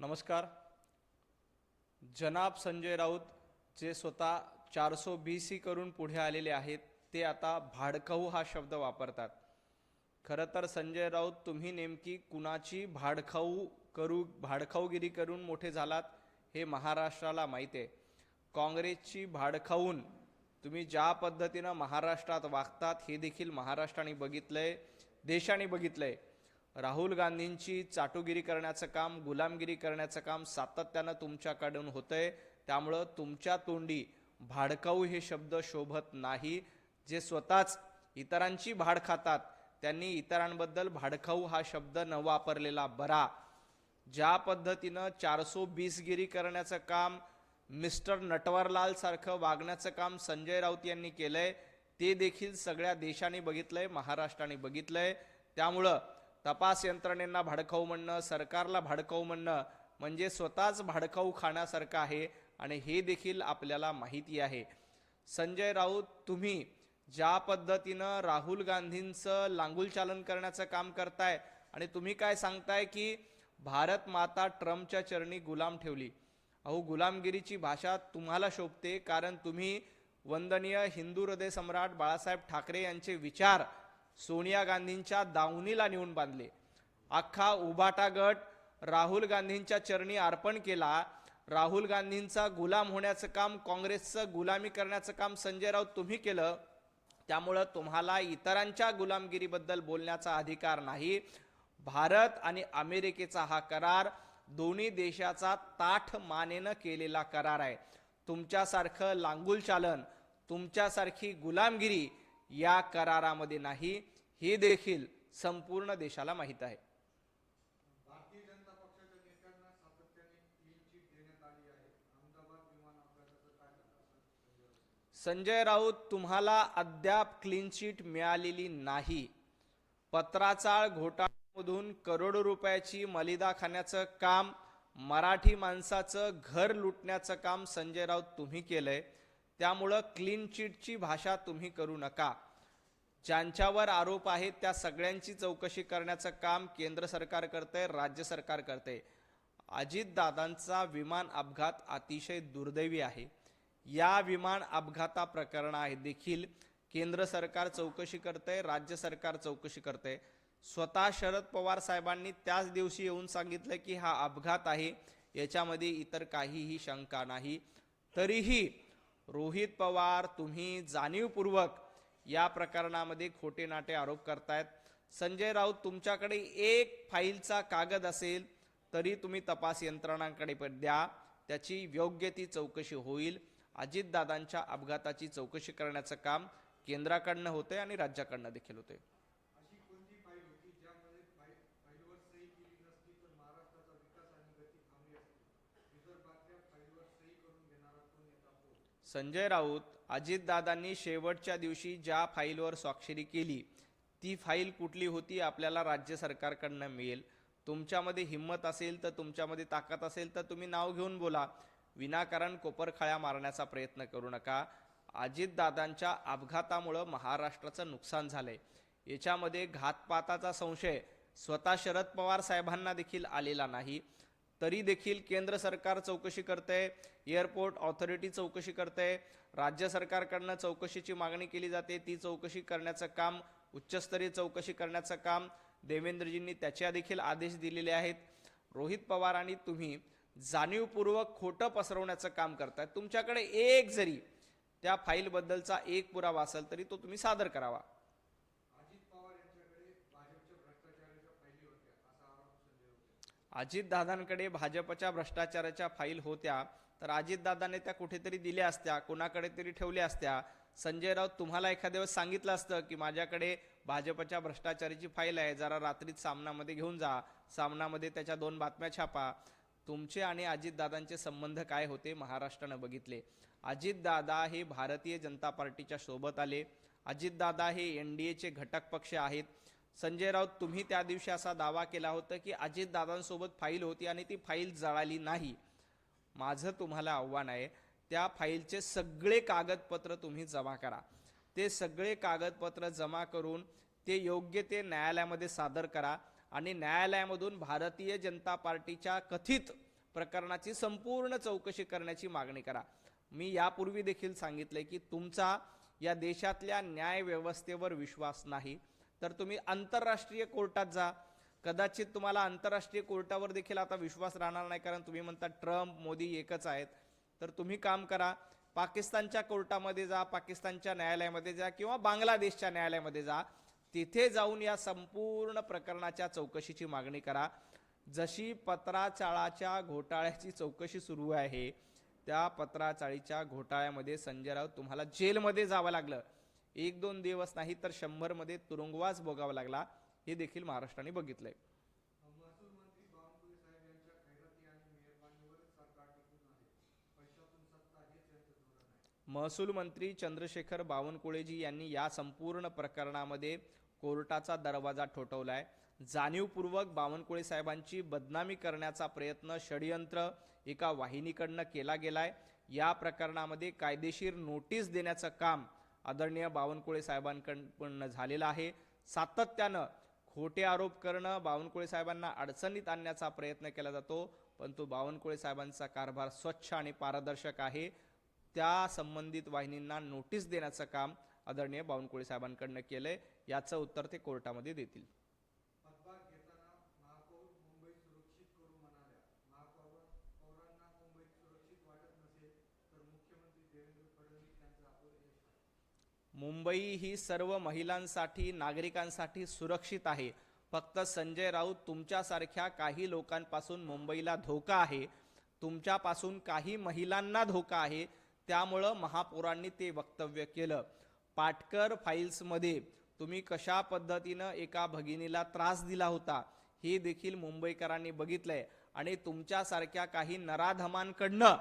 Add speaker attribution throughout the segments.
Speaker 1: नमस्कार. जनाब संजय राऊत जे स्वतः चारसो बी सी करून पुढे आलेले आहेत ते आता भाडखाऊ हा शब्द वापरतात. खरं तर संजय राऊत तुम्ही नेमकी कुणाची भाडखाऊ करू भाडखाऊगिरी करून मोठे झालात हे महाराष्ट्राला माहीत आहे. काँग्रेसची भाडखाऊन तुम्ही ज्या पद्धतीनं महाराष्ट्रात वागतात हे देखील महाराष्ट्राने बघितलं आहे देशाने बघितलं आहे राहुल गांधींची चाटुगिरी करण्याचं काम गुलामगिरी करण्याचं काम सातत्यानं तुमच्याकडून होतंय. त्यामुळं तुमच्या तोंडी भाडकाऊ हे शब्द शोभत नाही. जे स्वतःच इतरांची भाड खातात त्यांनी इतरांबद्दल भाडखाऊ हा शब्द न वापरलेला बरा. ज्या पद्धतीनं चारसो बीसगिरी करण्याचं काम मिस्टर नटवरलाल सारखं वागण्याचं काम संजय राऊत यांनी केलंय ते देखील सगळ्या देशाने बघितलंय महाराष्ट्राने बघितलंय. त्यामुळं तपास यंत्रणेंना भाडखाऊ म्हणणं सरकारला भाडखाऊ म्हणणं म्हणजे स्वतःच भाडखाऊ खाण्यासारखं आहे आणि हे देखील आपल्याला माहिती आहे. संजय राऊत तुम्ही ज्या पद्धतीनं राहुल गांधींचं लांगुलचालन करण्याचं काम करताय आणि तुम्ही काय सांगताय की भारत माता ट्रम्पच्या चरणी गुलाम ठेवली. अहो गुलामगिरीची भाषा तुम्हाला शोभते कारण तुम्ही वंदनीय हिंदू हृदय सम्राट बाळासाहेब ठाकरे यांचे विचार सोनिया गांधींच्या दावणीला नेऊन बांधले. अख्खा उभाटा गट राहुल गांधींच्या चरणी अर्पण केला. राहुल गांधींचा गुलाम होण्याचं काम काँग्रेसचं गुलामी करण्याचं काम संजय राऊत तुम्ही केलं. त्यामुळं तुम्हाला इतरांच्या गुलामगिरीबद्दल बोलण्याचा अधिकार नाही. भारत आणि अमेरिकेचा हा करार दोन्ही देशाचा ताठ मानेनं केलेला करार आहे. तुमच्यासारखं लांगुल चालन तुमच्यासारखी गुलामगिरी या करारामध्ये नाही हे देखील संपूर्ण देशाला माहीत आहे. संजय राऊत तुम्हाला अद्याप क्लीन चिट मिळालेली नाही. पत्राचाळ घोटाळ्यामधून करोडो रुपयाची मलिदा खाण्याचं काम मराठी माणसाचं घर लुटण्याचं काम संजय राऊत तुम्ही केलंय. त्यामुळं क्लीन चिटची भाषा तुम्ही करू नका. ज्यांच्यावर आरोप आहेत त्या सगळ्यांची चौकशी करण्याचं काम केंद्र सरकार करते राज्य सरकार करते अजितदादांचा विमान अपघात अतिशय दुर्दैवी आहे. या विमान अपघाता प्रकरणा देखील. केंद्र सरकार चौकशी करते राज्य सरकार चौकशी करते स्वतः शरद पवार साहेबांनी त्याच दिवशी येऊन सांगितलं की हा अपघात आहे याच्यामध्ये इतर काहीही शंका नाही. तरीही रोहित पवार तुम्ही जाणीवपूर्वक या प्रकरणामध्ये खोटे नाटे आरोप करतायत. संजय राऊत तुमच्याकडे एक फाईलचा कागद असेल तरी तुम्ही तपास यंत्रणांकडे द्या. त्याची योग्य ती चौकशी होईल. अजितदादांच्या अपघाताची चौकशी करण्याचं काम केंद्राकडनं होतंय आणि राज्याकडनं देखील
Speaker 2: होते
Speaker 1: संजय राऊत अजितदादांनी शेवटच्या दिवशी ज्या फाईलवर स्वाक्षरी केली ती फाईल कुठली होती आपल्याला राज्य सरकारकडनं मिळेल. तुमच्यामध्ये हिंमत असेल तर तुमच्यामध्ये ताकद असेल तर तुम्ही नाव घेऊन बोला. विनाकारण कोपरखळ्या मारण्याचा प्रयत्न करू नका. अजितदादांच्या अपघातामुळं महाराष्ट्राचं नुकसान झालंय. याच्यामध्ये घातपाताचा संशय स्वतः शरद पवार साहेबांना देखील आलेला नाही. तरी देखील केंद्र सरकार चौकशी करते एअरपोर्ट ऑथॉरिटी चौकशी करते राज्य सरकारकडनं चौकशीची मागणी केली जाते ती चौकशी करण्याचं काम उच्चस्तरीय चौकशी करण्याचं काम देवेंद्रजींनी त्याच्या देखील आदेश दिलेले आहेत. रोहित पवार आणि तुम्ही जाणीवपूर्वक खोटं पसरवण्याचं काम करताय. तुमच्याकडे एक जरी त्या फाईलबद्दलचा एक पुरावा असेल तरी तो तुम्ही सादर करावा
Speaker 2: अजित पवार यांच्याकडे भाजपच्या भ्रष्टाचाराच्या फाईली होत्या असा आरोप संजय होते
Speaker 1: अजितदादांकडे भाजपच्या भ्रष्टाचाराच्या फाईल होत्या तर अजितदादाने त्या कुठेतरी दिल्या असत्या कोणाकडे तरी ठेवल्या असत्या. संजय राऊत तुम्हाला एखाद्या वेळेस सांगितलं असतं की माझ्याकडे भाजपच्या भ्रष्टाचाराची फाईल आहे जरा रात्रीत सामनामध्ये घेऊन जा सामनामध्ये त्याच्या दोन बातम्या छापा. तुमचे आणि अजितदादांचे संबंध काय होते महाराष्ट्रानं बघितले. अजितदादा हे भारतीय जनता पार्टीच्या सोबत आले. अजितदादा हे एन डी एचे घटक पक्ष आहेत. संजय राऊत तुम्ही त्या दिवशी असा दावा केला होता की अजितदादांसोबत फाईल होती आणि ती फाईल जळाली नाही. माझं तुम्हाला आव्हान आहे त्या फाईलचे सगळे कागदपत्र तुम्ही जमा करा. ते सगळे कागदपत्र जमा करून ते योग्य ते न्यायालयामध्ये सादर करा आणि न्यायालयामधून भारतीय जनता पार्टीच्या कथित प्रकरणाची संपूर्ण चौकशी करण्याची मागणी करा. मी यापूर्वी देखील सांगितले की तुमचा या देशातल्या न्याय व्यवस्थेवर विश्वास नाही. तर तुम्ही आंतरराष्ट्रीय कोर्टात जा. कदाचित तुम्हाला आंतरराष्ट्रीय कोर्टावर देखील आता विश्वास राहणार नाही कारण तुम्ही म्हणता ट्रम्प मोदी एकच आहेत. तर तुम्ही काम करा. पाकिस्तानच्या कोर्टामध्ये जा पाकिस्तानच्या न्यायालयामध्ये जा किंवा बांगलादेशच्या न्यायालयामध्ये जा. तिथे जाऊन या संपूर्ण प्रकरणाच्या चौकशीची मागणी करा. जशी पत्राचाळाच्या घोटाळ्याची चौकशी सुरू आहे त्या पत्राचाळीच्या घोटाळ्यामध्ये संजय राऊत तुम्हाला जेलमध्ये जावं लागलं. एक दोन दिवस नाही तर शंभरमध्ये तुरुंगवास भोगावा लागला हे देखील महाराष्ट्राने बघितलंय.
Speaker 2: महसूल मंत्री
Speaker 1: चंद्रशेखर बावनकुळेजी यांनी या संपूर्ण प्रकरणामध्ये कोर्टाचा दरवाजा ठोठवलाय. जाणीवपूर्वक बावनकुळे साहेबांची बदनामी करण्याचा प्रयत्न षडयंत्र एका वाहिनीकडनं केला गेलाय. या प्रकरणामध्ये कायदेशीर नोटीस देण्याचं काम आदरणीय बावनकुळे साहेबांकडून झालेलं आहे. सातत्यानं खोटे आरोप करणं बावनकुळे साहेबांना अडचणीत आणण्याचा प्रयत्न केला जातो परंतु बावनकुळे साहेबांचा कारभार स्वच्छ आणि पारदर्शक आहे. त्या संबंधित वाहिनींना नोटीस देण्याचं काम आदरणीय बावनकुळे साहेबांकडनं केलंय. याचं उत्तर ते कोर्टामध्ये देतील
Speaker 2: पदभार घेताना महापौर मुंबई सुरक्षित करू म्हणाल्या महापौर पौरांना मुंबईत सुरक्षित वाटत नसेल तर मुख्यमंत्री देवेंद्र फडणवीस यांचं अपयश आहे
Speaker 1: मुंबई ही सर्व महिलांसाठी नागरिकांसाठी सुरक्षित आहे. फक्त संजय राऊत तुमच्यासारख्या काही लोकांपासून मुंबईला धोका आहे. तुमच्यापासून काही महिलांना धोका आहे. त्यामुळं महापौरांनी ते वक्तव्य केलं. पाटकर फाईल्समध्ये तुम्ही कशा पद्धतीनं एका भगिनीला त्रास दिला होता? हे देखील मुंबईकरांनी बघितलंय. आणि तुमच्यासारख्या काही नराधमांकडनं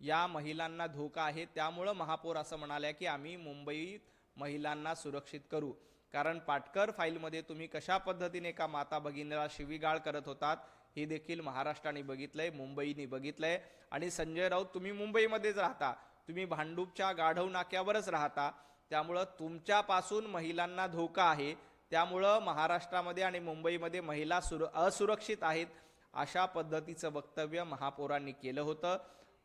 Speaker 1: या महिलांना धोका आहे. त्यामुळं महापौर असं म्हणाल्या की आम्ही मुंबईत महिलांना सुरक्षित करू. कारण पाटकर फाईलमध्ये तुम्ही कशा पद्धतीने एका माता भगिनीला शिवीगाळ करत होतात हे देखील महाराष्ट्राने बघितलंय मुंबईने बघितलंय. आणि संजय राऊत तुम्ही मुंबईमध्येच राहता. तुम्ही भांडूपच्या गाढव नाक्यावरच राहता. त्यामुळं तुमच्यापासून महिलांना धोका आहे. त्यामुळं महाराष्ट्रामध्ये आणि मुंबईमध्ये महिला सुर असुरक्षित आहेत अशा पद्धतीचं वक्तव्य महापौरांनी केलं होतं.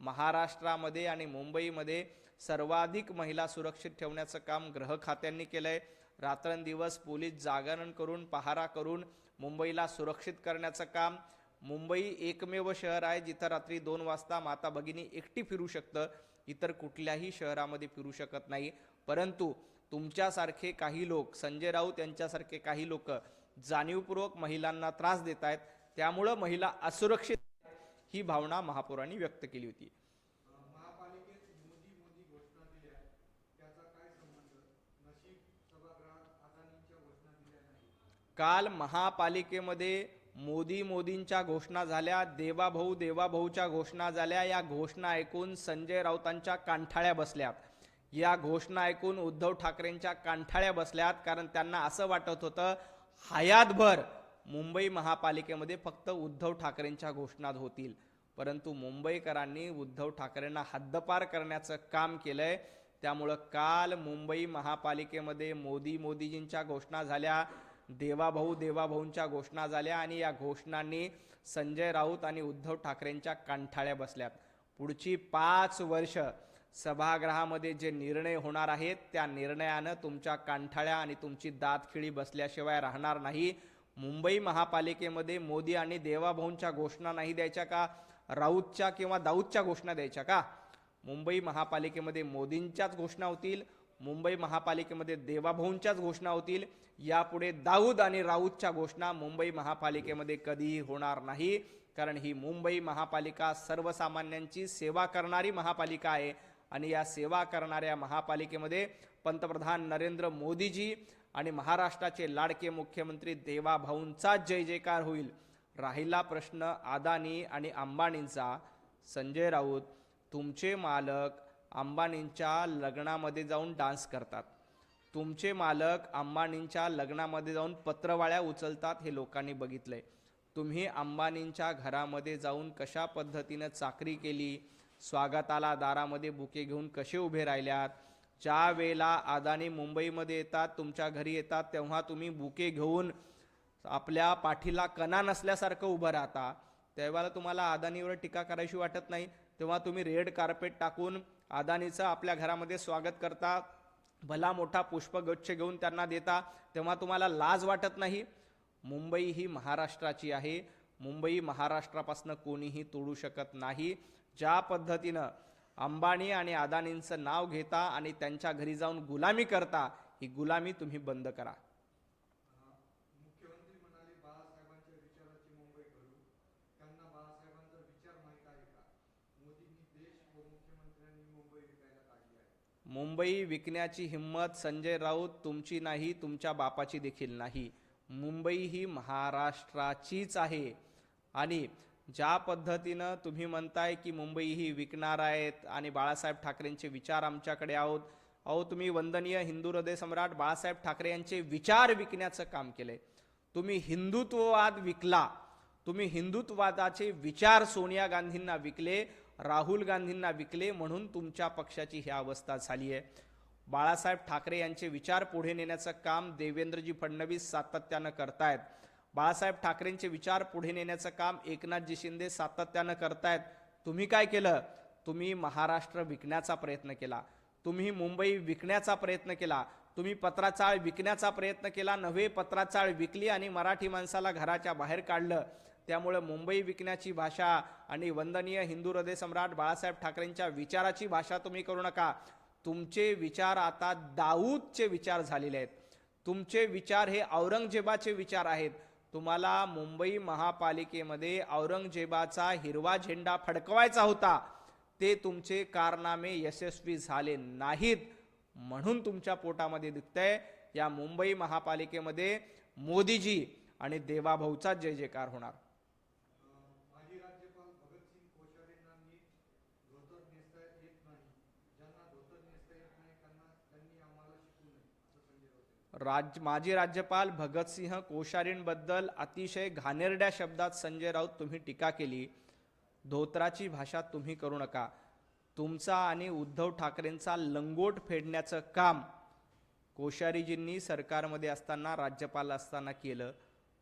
Speaker 1: महाराष्ट्रामध्ये आणि मुंबईमध्ये सर्वाधिक महिला सुरक्षित ठेवण्याचं काम गृह खात्यांनी केलं आहे रात्रंदिवस पोलीस जागरण करून पहारा करून मुंबईला सुरक्षित करण्याचं काम. मुंबई एकमेव शहर आहे जिथं रात्री दोन वाजता माता भगिनी एकटी फिरू शकतं. इतर कुठल्याही शहरामध्ये फिरू शकत नाही. परंतु तुमच्यासारखे काही लोक संजय राऊत यांच्यासारखे काही लोक जाणीवपूर्वक महिलांना त्रास देत आहेत त्यामुळं महिला असुरक्षित ही भावना महापौरांनी व्यक्त केली होती. काल महापालिकेमध्ये मोदी मोदींच्या घोषणा झाल्या देवाभाऊ देवाभाऊच्या घोषणा झाल्या या घोषणा ऐकून संजय राऊतांच्या कांठाळ्या बसल्यात. या घोषणा ऐकून उद्धव ठाकरेंच्या कांठाळ्या बसल्यात कारण त्यांना असं वाटत होतं हयातभर मुंबई महापालिकेमध्ये फक्त उद्धव ठाकरेंच्या घोषणा होतील. परंतु मुंबईकरांनी उद्धव ठाकरेंना हद्दपार करण्याचं काम केलंय. त्यामुळं काल मुंबई महापालिकेमध्ये मोदी मोदीजींच्या घोषणा झाल्या देवाभाऊ देवाभाऊंच्या घोषणा झाल्या आणि या घोषणांनी संजय राऊत आणि उद्धव ठाकरेंच्या कांठाळ्या बसल्यात. पुढची पाच वर्ष सभागृहामध्ये जे निर्णय होणार आहेत त्या निर्णयानं तुमच्या कांठाळ्या आणि तुमची दातखिळी बसल्याशिवाय राहणार नाही. मुंबई महापालिकेमध्ये मोदी आणि देवाभाऊंच्या घोषणा नाही द्यायच्या का? राऊतच्या किंवा दाऊदच्या घोषणा द्यायच्या का? मुंबई महापालिकेमध्ये मोदींच्याच घोषणा होतील मुंबई महापालिकेमध्ये देवाभाऊंच्याच घोषणा होतील यापुढे दाऊद आणि राऊतच्या घोषणा मुंबई महापालिकेमध्ये कधीही होणार नाही कारण ही मुंबई महापालिका सर्वसामान्यांची सेवा करणारी महापालिका आहे आणि या सेवा करणाऱ्या महापालिकेमध्ये पंतप्रधान नरेंद्र मोदीजी आणि महाराष्ट्राचे लाडके मुख्यमंत्री देवाभाऊंचा जय जयकार होईल. राहिला प्रश्न अदानी आणि अंबानींचा. संजय राऊत तुमचे मालक अंबानींच्या लग्नामध्ये जाऊन डान्स करतात. तुमचे मालक अंबानींच्या लग्नामध्ये जाऊन पत्रवाळ्या उचलतात हे लोकांनी बघितलंय. तुम्ही अंबानींच्या घरामध्ये जाऊन कशा पद्धतीनं चाकरी केली? स्वागताला दारामध्ये बुके घेऊन कसे उभे राहिल्यात? ज्या वेळेला अदानी मुंबईमध्ये येतात तुमच्या घरी येतात तेव्हा तुम्ही बुके घेऊन आपल्या पाठीला कणा नसल्यासारखं उभं राहता. त्यावेळेला तुम्हाला अदानीवर टीका करायची वाटत नाही. तेव्हा तुम्ही रेड कार्पेट टाकून अदानीचं आपल्या घरामध्ये स्वागत करता. भला मोठा पुष्पगुच्छ घेऊन त्यांना देता. तेव्हा तुम्हाला लाज वाटत नाही. मुंबई ही महाराष्ट्राची आहे. मुंबई महाराष्ट्रापासून कोणीही तोडू शकत नाही. ज्या पद्धतीनं अंबानी आणि अदानींचं नाव घेता आणि त्यांच्या घरी जाऊन गुलामी करता ही गुलामी तुम्ही बंद करा
Speaker 2: मुख्यमंत्री म्हणाले बाळासाहेबांच्या विचाराची मुंबई करू त्यांना बाळासाहेबांचा विचार माहीत आहे का मोदींनी देश व मुख्यमंत्र्यांनी मुंबई विकायला काढली आहे
Speaker 1: मुंबई विकण्याची हिंमत संजय राऊत तुमची नाही तुमच्या बापाची देखील नाही. मुंबई ही महाराष्ट्राचीच आहे. आणि ज्या पद्धतीनं तुम्ही म्हणताय की मुंबई ही विकणार आहेत आणि बाळासाहेब ठाकरेंचे विचार आमच्याकडे आहोत अहो तुम्ही वंदनीय हिंदू हृदय सम्राट बाळासाहेब ठाकरे यांचे विचार विकण्याचं काम केलंय. तुम्ही हिंदुत्ववाद विकला. तुम्ही हिंदुत्ववादाचे विचार सोनिया गांधींना विकले. राहुल गांधींना विकले म्हणून तुमच्या पक्षाची ही अवस्था झाली आहे बाळासाहेब ठाकरे यांचे विचार पुढे नेण्याचं काम देवेंद्रजी फडणवीस सातत्यानं करतायत. बाळासाहेब ठाकरेंचे विचार पुढे नेण्याचं काम एकनाथजी शिंदे सातत्यानं करतायत. तुम्ही काय केलं? तुम्ही महाराष्ट्र विकण्याचा प्रयत्न केला. तुम्ही मुंबई विकण्याचा प्रयत्न केला. तुम्ही पत्राचाळ विकण्याचा प्रयत्न केला. नव्हे पत्राचाळ विकली आणि मराठी माणसाला घराच्या बाहेर काढलं. त्यामुळे मुंबई विकण्याची भाषा आणि वंदनीय हिंदू हृदय सम्राट बाळासाहेब ठाकरेंच्या विचाराची भाषा तुम्ही करू नका. तुमचे विचार आता दाऊदचे विचार झालेले आहेत. तुमचे विचार हे औरंगजेबाचे विचार आहेत. तुम्हाला मुंबई महापालिकेमध्ये औरंगजेबाचा हिरवा झेंडा फडकवायचा होता. ते तुमचे कारनामे यशस्वी झाले नाहीत म्हणून तुमच्या पोटामध्ये दिसतंय या मुंबई महापालिकेमध्ये मोदीजी आणि देवाभाऊचा जय जयकार होणार
Speaker 2: माजी राज्यपाल भगतसिंग कोश्यारींना नीट धोतर नेसता येत नाही ज्यांना धोतर नेसता येत नाही त्यांना त्यांनी आम्हाला शिकवू नये असं संजय राऊत
Speaker 1: राज माजी राज्यपाल भगतसिंह कोश्यारींबद्दल अतिशय घाणेरड्या शब्दात संजय राऊत तुम्ही टीका केली. धोत्राची भाषा तुम्ही करू नका. तुमचा आणि उद्धव ठाकरेंचा लंगोट फेडण्याचं काम कोश्यारीजींनी सरकारमध्ये असताना राज्यपाल असताना केलं.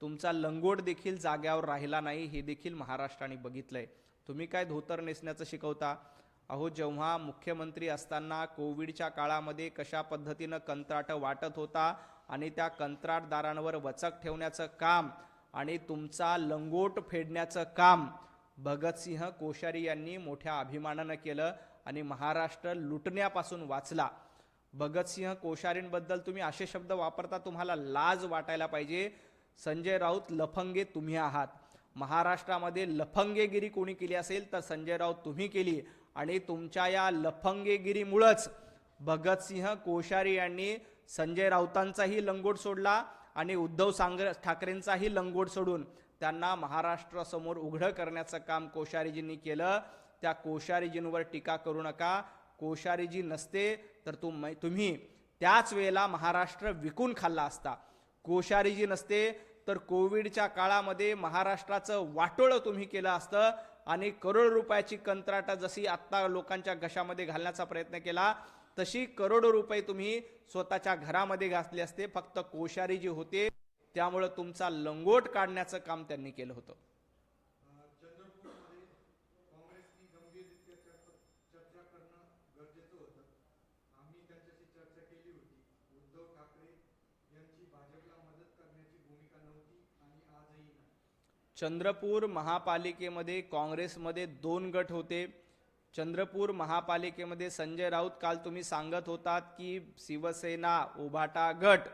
Speaker 1: तुमचा लंगोट देखील जाग्यावर राहिला नाही हे देखील महाराष्ट्राने बघितलंय. तुम्ही काय धोतर नेसण्याचं शिकवता? अहो जेव्हा मुख्यमंत्री असताना कोविडच्या काळामध्ये कशा पद्धतीनं कंत्राटं वाटत होता आणि त्या कंत्राटदारांवर वचक ठेवण्याचं काम आणि तुमचा लंगोट फेडण्याचं काम भगतसिंह कोश्यारी यांनी मोठ्या अभिमानानं केलं आणि महाराष्ट्र लुटण्यापासून वाचला. भगतसिंह कोश्यारींबद्दल तुम्ही असे शब्द वापरता तुम्हाला लाज वाटायला पाहिजे. संजय राऊत लफंगे तुम्ही आहात. महाराष्ट्रामध्ये लफंगेगिरी कोणी केली असेल तर संजय राऊत तुम्ही केली. आणि तुमच्या या लफंगेगिरीमुळंच भगतसिंह कोश्यारी यांनी संजय राऊतांचाही लंगोट सोडला आणि उद्धव सांग ठाकरेंचाही लंगोट सोडून त्यांना महाराष्ट्रासमोर उघडं करण्याचं काम कोश्यारीजींनी केलं. त्या कोश्यारीजींवर टीका करू नका. कोश्यारीजी नसते तर तुम तुम्ही त्याच वेळेला महाराष्ट्र विकून खाल्ला असता. कोश्यारीजी नसते तर कोविडच्या काळामध्ये महाराष्ट्राचं वाटोळं तुम्ही केलं असतं. आणि करोड रुपयाची कंत्राटं जशी आत्ता लोकांच्या घशामध्ये घालण्याचा प्रयत्न केला तशी करोडो रुपये तुम्ही स्वतःच्या घरामध्ये घातले असते. फक्त कोशारी जे होते त्यामुळं तुमचा लंगोट काढण्याचं काम त्यांनी केलं होतं
Speaker 2: चंद्रपूरमध्ये काँग्रेसनी गंभीररित्या चर्चा चर्चा करणं गरजेचं होतं आम्ही त्यांच्याशी चर्चा केली होती उद्धव ठाकरे यांची भाजपला मदत करण्याची भूमिका नव्हती आणि आजही नाही
Speaker 1: चंद्रपूर महापालिकेमध्ये काँग्रेसमध्ये दोन गट होते. चंद्रपूर महापालिकेमध्ये संजय राऊत काल तुम्ही सांगत होतात की शिवसेना उभाटा गट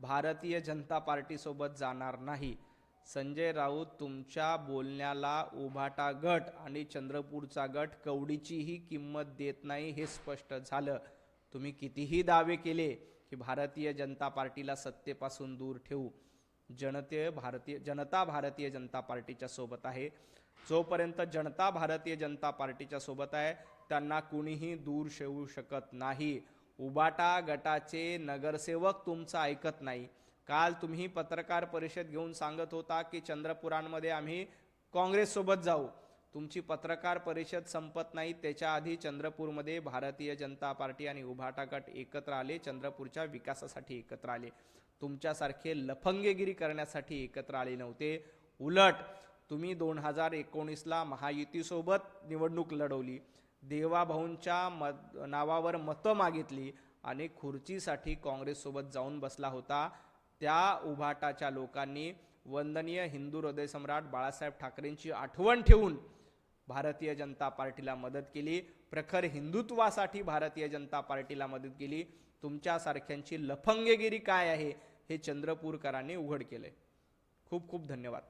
Speaker 1: भारतीय जनता पार्टीसोबत जाणार नाही. संजय राऊत तुमच्या बोलण्याला उभाटा गट आणि चंद्रपूरचा गट कवडीचीही किंमत देत नाही हे स्पष्ट झालं. तुम्ही कितीही दावे केले की भारतीय जनता पार्टीला सत्तेपासून दूर ठेवू. जनते भारतीय जनता भारतीय जनता पार्टीच्या सोबत आहे. जोपर्यंत जनता भारतीय जनता पार्टीच्या सोबत आहे त्यांना कुणीही दूर शेवू शकत नाही. उबाटा गटाचे नगरसेवक तुमचं ऐकत नाही. काल तुम्ही पत्रकार परिषद घेऊन सांगत होता की चंद्रपुरांमध्ये आम्ही काँग्रेससोबत जाऊ. तुमची पत्रकार परिषद संपत नाही त्याच्या आधी चंद्रपूरमध्ये भारतीय जनता पार्टी आणि उभाटा गट एकत्र आले चंद्रपूरच्या विकासासाठी एकत्र आले. तुमच्यासारखे लफंगेगिरी करण्यासाठी एकत्र आले नव्हते. उलट तुम्ही दोन हजार एकोणीसला महायुतीसोबत निवडणूक लढवली. देवाभाऊंच्या मत नावावर मतं मागितली आणि खुर्चीसाठी काँग्रेससोबत जाऊन बसला होता. त्या उभाटाच्या लोकांनी वंदनीय हिंदू हृदय सम्राट बाळासाहेब ठाकरेंची आठवण ठेवून भारतीय जनता पार्टीला मदत केली. प्रखर हिंदुत्वासाठी भारतीय जनता पार्टीला मदत केली. तुमच्यासारख्यांची लफंगेगिरी काय आहे हे चंद्रपूरकरांनी उघड केलंय. खूप खूप धन्यवाद.